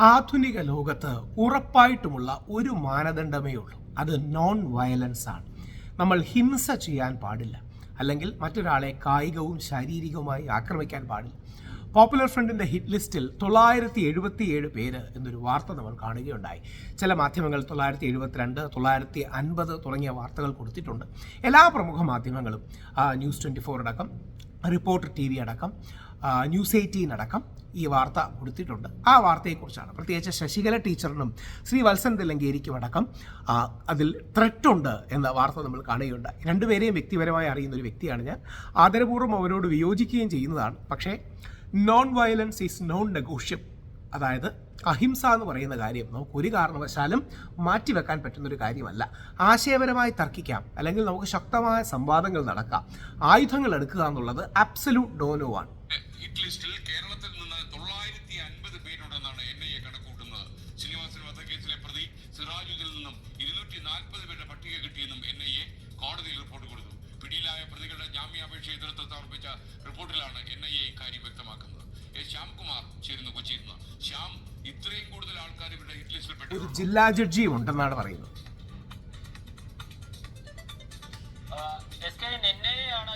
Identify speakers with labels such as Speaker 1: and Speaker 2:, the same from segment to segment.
Speaker 1: ആധുനിക ലോകത്ത് ഉറപ്പായിട്ടുമുള്ള ഒരു മാനദണ്ഡമേ ഉള്ളൂ. അത് നോൺ വയലൻസ് ആണ്. നമ്മൾ ഹിംസ ചെയ്യാൻ പാടില്ല. അല്ലെങ്കിൽ മറ്റൊരാളെ കായികവും ശാരീരികവുമായി ആക്രമിക്കാൻ പാടില്ല. പോപ്പുലർ ഫ്രണ്ടിന്റെ ഹിറ്റ് ലിസ്റ്റിൽ തൊള്ളായിരത്തി എഴുപത്തി ഏഴ് പേര് എന്നൊരു വാർത്ത നമ്മൾ കാണുകയുണ്ടായി. ചില മാധ്യമങ്ങൾ തൊള്ളായിരത്തി എഴുപത്തിരണ്ട് തൊള്ളായിരത്തി അൻപത് തുടങ്ങിയ വാർത്തകൾ കൊടുത്തിട്ടുണ്ട്. എല്ലാ പ്രമുഖ മാധ്യമങ്ങളും ന്യൂസ് ട്വന്റി ഫോർ അടക്കം റിപ്പോർട്ടർ ടി വി അടക്കം ന്യൂസ് എയ്റ്റീൻ അടക്കം ഈ വാർത്ത കൊടുത്തിട്ടുണ്ട്. ആ വാർത്തയെക്കുറിച്ചാണ്. പ്രത്യേകിച്ച് ശശികല ടീച്ചറിനും ശ്രീ വത്സൻ തില്ലങ്കേരിക്കും അടക്കം അതിൽ ത്രെട്ടുണ്ട് എന്ന വാർത്ത നമ്മൾ കാണുകയുണ്ടായി. രണ്ടുപേരെയും വ്യക്തിപരമായി അറിയുന്ന ഒരു വ്യക്തിയാണ് ഞാൻ. ആദരപൂർവം അവരോട് വിയോജിക്കുകയും ചെയ്യുന്നതാണ്. പക്ഷേ non violence is non negotiable അതായത് അഹിംസ എന്ന് പറയുന്ന കാര്യം നമുക്ക് ഒരു കാരണവശാലും മാറ്റിവെക്കാൻ പറ്റുന്ന ഒരു കാര്യമല്ല. ആശയപരമായി തർക്കിക്കാം. അല്ലെങ്കിൽ നമുക്ക് ശക്തമായ സംവാദങ്ങൾ നടക്കാം. ആയുധങ്ങൾ എടുക്കുക എന്നുള്ളത് അബ്സല്യൂട്ട് ഡോനോ ആണ്.
Speaker 2: ഹിറ്റ് ലിസ്റ്റിൽ കേരളത്തിൽ നിന്ന് തൊള്ളായിരത്തി അൻപത് പേരുണ്ടെന്നാണ് എൻ ഐ എ കണക്കൂട്ടുന്നത് ശ്രീനിവാസൻ വധക്കേസിലെ പ്രതി സിറാജുദ്ദിൽ നിന്നും ഇരുന്നൂറ്റി നാൽപ്പത് പേരുടെ പട്ടിക കിട്ടിയെന്നും എൻ ഐ എ കോടതിയിൽ റിപ്പോർട്ട് കൊടുത്തു. പിടിയിലായ പ്രതികളുടെ ജാമ്യാപേക്ഷ എതിർത്ത് സമർപ്പിച്ച റിപ്പോർട്ടിലാണ് എൻ ഐ എ ഇക്കാര്യം വ്യക്തമാക്കുന്നത്. എ ശ്യാംകുമാർ ചേരുന്നു കൊച്ചിയിൽ നിന്ന് ശ്യാം ഇത്രയും കൂടുതൽ ആൾക്കാർ ഇവരുടെ ഹിറ്റ് ലിസ്റ്റിൽ
Speaker 1: ഒരു ജില്ലാ ജഡ്ജിയും ഉണ്ടെന്നാണ് പറയുന്നത്.
Speaker 3: എസ് കെ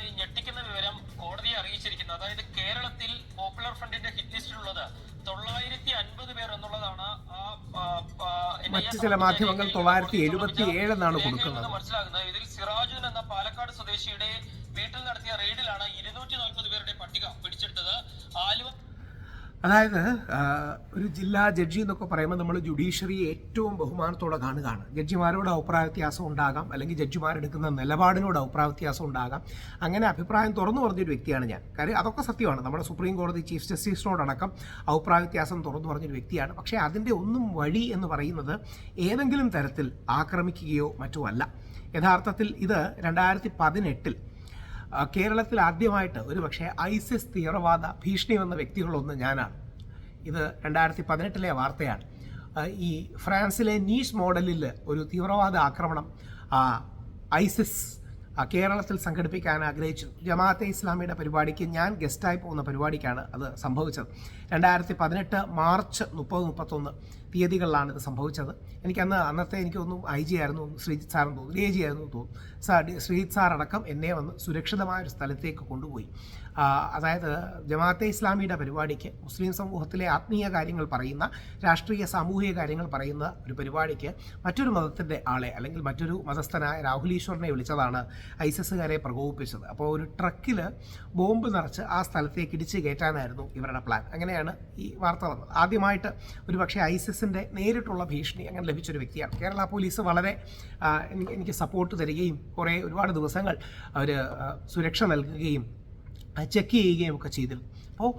Speaker 3: ഈ ഞെട്ടിക്കുന്ന വിവരം കോടതിയെ അറിയിച്ചിരിക്കുന്നത് അതായത് കേരളത്തിൽ പോപ്പുലർ ഫ്രണ്ടിന്റെ ഹിറ്റ് ലിസ്റ്റിലുള്ളത് തൊള്ളായിരത്തി അൻപത് പേർ എന്നുള്ളതാണ്
Speaker 1: മറ്റു ചില മാധ്യമങ്ങൾ തൊള്ളായിരത്തി എഴുപത്തി ഏഴ് എന്നാണ് കൊടുക്കുന്നത്.
Speaker 3: മനസ്സിലാകുന്നത്. ഇതിൽ സിറാജുൻ എന്ന പാലക്കാട് സ്വദേശിയുടെ വീട്ടിൽ നടത്തിയ റെയ്ഡിലാണ് ഇരുന്നൂറ്റി നാൽപ്പത് പേരുടെ പട്ടിക പിടിച്ചെടുത്തത്.
Speaker 1: അതായത് ഒരു ജില്ലാ ജഡ്ജി എന്നൊക്കെ പറയുമ്പോൾ നമ്മൾ ജുഡീഷ്യറി ഏറ്റവും ബഹുമാനത്തോടെ കാണുകയാണ്. ജഡ്ജിമാരോട് അഭിപ്രായ വ്യത്യാസം ഉണ്ടാകാം അല്ലെങ്കിൽ ജഡ്ജിമാരെടുക്കുന്ന നിലപാടിനോട് അഭിപ്രായ വ്യത്യാസം ഉണ്ടാകാം. അങ്ങനെ അഭിപ്രായം തുറന്നു പറഞ്ഞൊരു വ്യക്തിയാണ് ഞാൻ. കാര്യം അതൊക്കെ സത്യമാണ്. നമ്മുടെ സുപ്രീം കോടതി ചീഫ് ജസ്റ്റിസിനോടക്കം അഭിപ്രായ വ്യത്യാസം തുറന്നു പറഞ്ഞൊരു വ്യക്തിയാണ്. പക്ഷേ അതിന്റെ ഒന്നും വഴി എന്ന് പറയുന്നത് ഏതെങ്കിലും തരത്തിൽ ആക്രമിക്കുകയോ മറ്റോ അല്ല. യഥാർത്ഥത്തിൽ ഇത് രണ്ടായിരത്തി പതിനെട്ടിൽ കേരളത്തിൽ ആദ്യമായിട്ട് ഒരു പക്ഷേ ഐസിസ് തീവ്രവാദ ഭീഷണി വന്ന വ്യക്തികളൊന്ന് ഞാനാണ്. ഇത് രണ്ടായിരത്തി പതിനെട്ടിലെ വാർത്തയാണ്. ഈ ഫ്രാൻസിലെ നീഷ് മോഡലിൽ ഒരു തീവ്രവാദ ആക്രമണം ഐസിസ് കേരളത്തിൽ സംഘടിപ്പിക്കാൻ ആഗ്രഹിച്ചു. ജമാഅത്തെ ഇസ്ലാമിയുടെ പരിപാടിക്ക് ഞാൻ ഗസ്റ്റായി പോകുന്ന പരിപാടിക്കാണ് അത് സംഭവിച്ചത്. രണ്ടായിരത്തി പതിനെട്ട് മാർച്ച് മുപ്പത് മുപ്പത്തൊന്ന് തീയതികളിലാണ് ഇത് സംഭവിച്ചത്. എനിക്കന്ന് അന്നത്തെ എനിക്ക് തോന്നുന്നു ഐ ജി ആയിരുന്നു ശ്രീജിത്ത് സാറെന്ന് തോന്നുന്നു എ ജി ആയിരുന്നു തോന്നുന്നു. സാർ ശ്രീജിത്ത് സാർ അടക്കം എന്നെ വന്ന് സുരക്ഷിതമായ ഒരു സ്ഥലത്തേക്ക് കൊണ്ടുപോയി. അതായത് ജമാഅത്തെ ഇസ്ലാമിയുടെ പരിപാടിക്ക് മുസ്ലിം സമൂഹത്തിലെ ആത്മീയ കാര്യങ്ങൾ പറയുന്ന രാഷ്ട്രീയ സാമൂഹിക കാര്യങ്ങൾ പറയുന്ന ഒരു പരിപാടിക്ക് മറ്റൊരു മതത്തിന്റെ ആളെ അല്ലെങ്കിൽ മറ്റൊരു മതസ്ഥനായ രാഹുൽ ഈശ്വറിനെ വിളിച്ചതാണ് ഐസിസുകാരെ പ്രകോപിപ്പിച്ചത്. അപ്പോൾ ഒരു ട്രക്കിൽ ബോംബ് നിറച്ച് ആ സ്ഥലത്തേക്ക് ഇടിച്ച് കയറ്റാനായിരുന്നു ഇവരുടെ പ്ലാൻ. അങ്ങനെയാണ് ഈ വാർത്ത വന്നത്. ആദ്യമായിട്ട് ഒരു പക്ഷേ ഐസിസിന്റെ നേരിട്ടുള്ള ഭീഷണി അങ്ങനെ ലഭിച്ചൊരു വ്യക്തിയാണ്. കേരള പോലീസ് വളരെ എനിക്ക് സപ്പോർട്ട് തരികയും കുറേ ഒരുപാട് ദിവസങ്ങൾ അവർ സുരക്ഷ നൽകുകയും ചെക്ക് ചെയ്യുകയും ഒക്കെ ചെയ്തിരുന്നു. അപ്പോൾ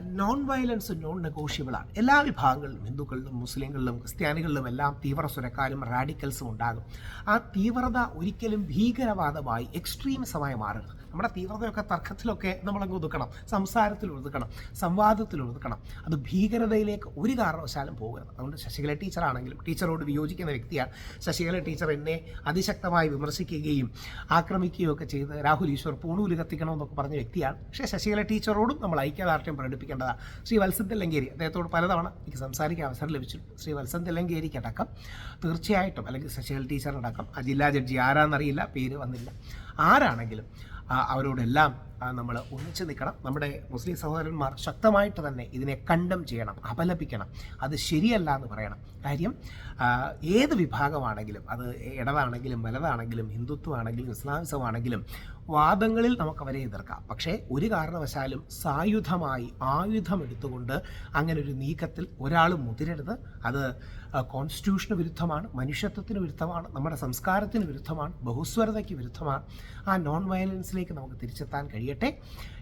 Speaker 1: നോൺ വയലൻസ് നോൺ നെഗോഷ്യബിളാണ് എല്ലാ വിഭാഗങ്ങളിലും ഹിന്ദുക്കളിലും മുസ്ലിങ്ങളിലും ക്രിസ്ത്യാനികളിലും എല്ലാം തീവ്ര സുരക്കാരും റാഡിക്കൽസും ഉണ്ടാകും. ആ തീവ്രത ഒരിക്കലും ഭീകരവാദമായി എക്സ്ട്രീമിസമായി മാറുക നമ്മുടെ തീവ്രതയൊക്കെ തർക്കത്തിലൊക്കെ നമ്മളങ്ങ് ഒതുക്കണം. സംസാരത്തിൽ ഒതുക്കണം. സംവാദത്തിൽ ഒതുക്കണം. അത് ഭീകരതയിലേക്ക് ഒരു കാരണവശാലും പോകരുത്. അതുകൊണ്ട് ശശികല ടീച്ചറാണെങ്കിലും ടീച്ചറോട് വിയോജിക്കുന്ന വ്യക്തിയാണ് ശശികല ടീച്ചർ എന്നെ അതിശക്തമായി വിമർശിക്കുകയും ആക്രമിക്കുകയും ഒക്കെ ചെയ്ത് രാഹുൽ ഈശ്വർ പൂണൂൽ കത്തിക്കണമെന്നൊക്കെ പറഞ്ഞ വ്യക്തിയാണ്. പക്ഷേ ശശികല ടീച്ചറോടും നമ്മൾ ഐക്യദാർഢ്യം പ്രകടിപ്പിക്കേണ്ടതാണ്. ശ്രീ വത്സൻ തെല്ലങ്കേരി അദ്ദേഹത്തോട് പലതവണ എനിക്ക് സംസാരിക്കാൻ അവസരം ലഭിച്ചിട്ടുണ്ട്. ശ്രീ വത്സൻ തെല്ലങ്കേരിക്കടക്കം തീർച്ചയായിട്ടും അല്ലെങ്കിൽ ശശികല ടീച്ചറിനടക്കം ആ ജില്ലാ ജഡ്ജി ആരാന്നറിയില്ല പേര് വന്നില്ല. ആരാണെങ്കിലും ആ, അവരോടെല്ലാം നമ്മൾ ഒന്നിച്ച് നിൽക്കണം. നമ്മുടെ മുസ്ലിം സഹോദരന്മാർ ശക്തമായിട്ട് തന്നെ ഇതിനെ കണ്ടം ചെയ്യണം അപലപിക്കണം. അത് ശരിയല്ല എന്ന് പറയണം. കാര്യം ഏത് വിഭാഗമാണെങ്കിലും അത് ഇടതാണെങ്കിലും വലതാണെങ്കിലും ഹിന്ദുത്വമാണെങ്കിലും ഇസ്ലാമിസമാണെങ്കിലും വാദങ്ങളിൽ നമുക്ക് അവരെ എതിർക്കാം. പക്ഷേ ഒരു കാരണവശാലും സായുധമായി ആയുധമെടുത്തുകൊണ്ട് അങ്ങനെ ഒരു നീക്കത്തിൽ ഒരാൾ മുതിരരുത്. അത് കോൺസ്റ്റിറ്റ്യൂഷന് വിരുദ്ധമാണ് മനുഷ്യത്വത്തിന് വിരുദ്ധമാണ് നമ്മുടെ സംസ്കാരത്തിന് വിരുദ്ധമാണ് ബഹുസ്വരതയ്ക്ക് വിരുദ്ധമാണ്. ആ നോൺ വയലൻസിലേക്ക് നമുക്ക് തിരിച്ചെത്താൻ കഴിയട്ടെ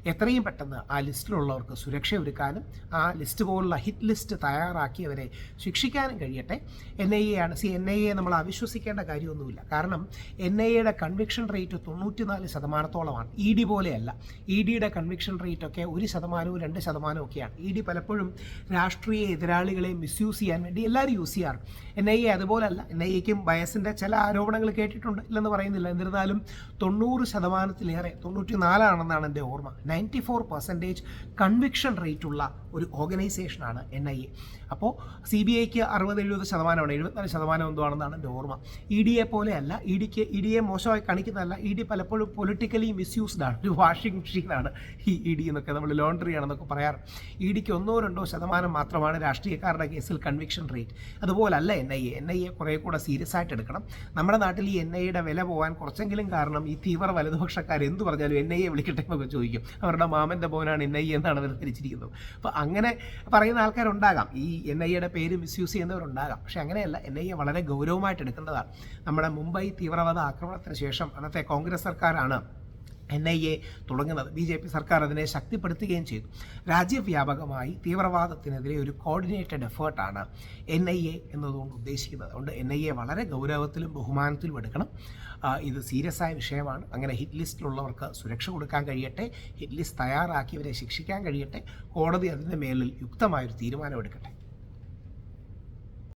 Speaker 1: എത്രയും പെട്ടെന്ന് ആ ലിസ്റ്റിലുള്ളവർക്ക് സുരക്ഷ ഒരുക്കാനും ആ ലിസ്റ്റ് പോലുള്ള ഹിറ്റ് ലിസ്റ്റ് തയ്യാറാക്കിയവരെ ശിക്ഷിക്കാനും കഴിയട്ടെ. എൻ ഐ എ ആണ്. സി എൻ ഐ എ നമ്മൾ അവിശ്വസിക്കേണ്ട കാര്യമൊന്നുമില്ല. കാരണം എൻ ഐ എയുടെ കൺവിക്ഷൻ റേറ്റ് തൊണ്ണൂറ്റിനാല് ശതമാനത്തോളമാണ്. ഇ ഡി പോലെയല്ല. ഇ ഡിയുടെ കൺവിക്ഷൻ റേറ്റ് ഒക്കെ ഒരു ശതമാനവും രണ്ട് ശതമാനവും ഒക്കെയാണ്. ഇ ഡി പലപ്പോഴും രാഷ്ട്രീയ എതിരാളികളെ മിസ്യൂസ് ചെയ്യാൻ വേണ്ടി എല്ലാവരും യൂസ് ചെയ്യാറ്. എൻ ഐ എ അതുപോലല്ല. എൻ ഐ എക്കും ബയസിന്റെ ചില ആരോപണങ്ങൾ കേട്ടിട്ടുണ്ട്. ഇല്ലെന്ന് പറയുന്നില്ല. എന്നിരുന്നാലും തൊണ്ണൂറ് ശതമാനത്തിലേറെ തൊണ്ണൂറ്റി നാലാണെന്നാണ് എന്റെ ഓർമ്മ. നയന്റി ഫോർ പെർസെന്റേജ് കൺവിക്ഷൻ റേറ്റുള്ള ഒരു ഓർഗനൈസേഷനാണ് എൻ ഐ എ അപ്പോൾ സി ബി ഐക്ക് അറുപത് എഴുപത് ശതമാനമാണ്. എഴുപത്തിനാല് ശതമാനം എന്തോ ആണെന്നാണ് എന്റെ ഓർമ്മ. ഇ ഡി എ പോലെയല്ല ഇ ഡിക്ക് ഇ ഡി എ മോശമായി കാണിക്കുന്നതല്ല ഇ ഡി പലപ്പോഴും പൊളിറ്റിക്കലി മിസ്യൂസ്ഡ് ആണ്. ഒരു വാഷിംഗ് മെഷീനാണ് ഈ ഇ ഡി എന്നൊക്കെ നമ്മൾ ലോണ്ടറി ആണെന്നൊക്കെ പറയാറ്. ഇ ഡിക്ക് ഒന്നോ രണ്ടോ ശതമാനം മാത്രമാണ് രാഷ്ട്രീയക്കാരുടെ കേസിൽ conviction rate അതുപോലല്ല N I A N I A കുറേ കൂടെ സീരിയസ് ആയിട്ട് എടുക്കണം. നമ്മുടെ നാട്ടിൽ ഈ എൻ ഐയുടെ വില പോകാൻ കുറച്ചെങ്കിലും കാരണം ഈ തീവ്ര വലതുപക്ഷക്കാർ എന്ത് പറഞ്ഞാലും എൻ ഐ എ വിളിക്കട്ടെ. എന്നൊക്കെ ചോദിക്കും അവരുടെ മാമന്റെ മോനാണ് എൻ ഐ എന്നാണ് അവർ ധരിച്ചിരിക്കുന്നത്. അപ്പോൾ അങ്ങനെ പറയുന്ന ആൾക്കാരുണ്ടാകാം. ഈ എൻ ഐ എയുടെ പേര് മിസ്യൂസ് ചെയ്യുന്നവരുണ്ടാകാം. പക്ഷേ അങ്ങനെയല്ല എൻ ഐ എ വളരെ ഗൗരവമായിട്ട് എടുക്കേണ്ടതാണ് നമ്മുടെ മുംബൈ തീവ്രവാദ ആക്രമണത്തിന് ശേഷം അന്നത്തെ കോൺഗ്രസ് സർക്കാരാണ് എൻ ഐ എ തുടങ്ങുന്നത്. ബി ജെ പി സർക്കാർ അതിനെ ശക്തിപ്പെടുത്തുകയും ചെയ്തു. രാജ്യവ്യാപകമായി തീവ്രവാദത്തിനെതിരെ ഒരു കോർഡിനേറ്റഡ് എഫേർട്ടാണ് എൻ ഐ എ എന്നതുകൊണ്ട് ഉദ്ദേശിക്കുന്നത്. അതുകൊണ്ട് എൻ ഐ എ വളരെ ഗൗരവത്തിലും ബഹുമാനത്തിലും എടുക്കണം. ഇത് സീരിയസ് ആയ വിഷയമാണ്. അങ്ങനെ ഹിറ്റ് ലിസ്റ്റിലുള്ളവർക്ക് സുരക്ഷ കൊടുക്കാൻ കഴിയട്ടെ. ഹിറ്റ് ലിസ്റ്റ് തയ്യാറാക്കിയവരെ ശിക്ഷിക്കാൻ കഴിയട്ടെ. കോടതി അതിന്റെ മേലിൽ യുക്തമായൊരു തീരുമാനമെടുക്കട്ടെ